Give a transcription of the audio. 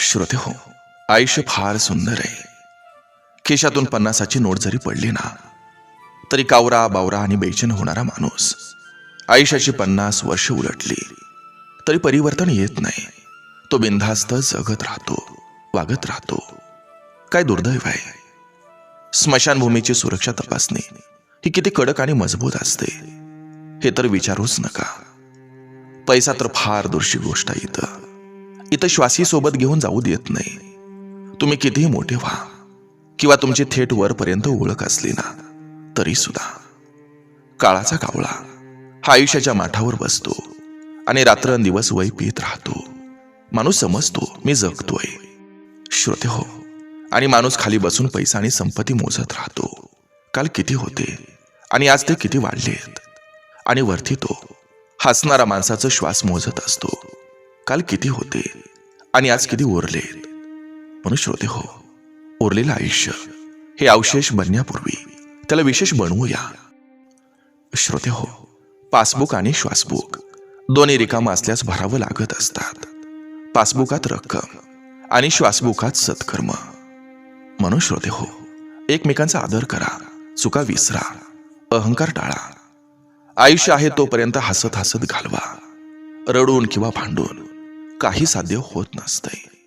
श्रोते हो आयुष्य फार सुंदर आहे. खिशातून पन्नासाची नोट जरी पडली ना तरी कावरा बावरा आणि बेचैन होणारा माणूस आयुष्याची पन्नास वर्ष उलटली तरी परिवर्तन येत नाही. तो बिनधास्त जगत राहतो वागत राहतो. काय दुर्दैव आहे? स्मशानभूमीची सुरक्षा तपासणी ही किती कडक आणि मजबूत असते हे तर विचारूच नका. पैसा तर फार दूरची गोष्ट आहे इथं. इथं श्वासी सोबत घेऊन जाऊ देत नाही. तुम्ही कितीही मोठे व्हा किंवा तुमची थेट वरपर्यंत ओळख असली ना तरी सुद्धा. काळाचा कावळा हा आयुष्याच्या माठावर बसतो आणि रात्रंदिवस वय पित राहतो. माणूस समजतो मी जगतोय. श्रोते हो आणि माणूस खाली बसून पैसा आणि संपत्ती मोजत राहतो. काल किती होते आणि आज ते किती वाढलेत. आणि वरती तो हसणारा माणसाचा श्वास मोजत असतो. काल किती होते आणि आज किती उरले? म्हणून श्रोते हो उरलेलं आयुष्य हे अवशेष बनण्यापूर्वी त्याला विशेष बनवूया. श्रोते हो पासबुक आणि श्वासबुक दोन्ही रिकाम असल्यास भरावं लागत असतात. पासबुकात रक्कम आणि श्वासबुकात सत्कर्म. म्हणून श्रोते हो एकमेकांचा आदर करा चुका विसरा अहंकार टाळा. आयुष्य आहे तोपर्यंत हसत हसत घालवा. रडून किंवा भांडून काही साध्य होत नसतंय.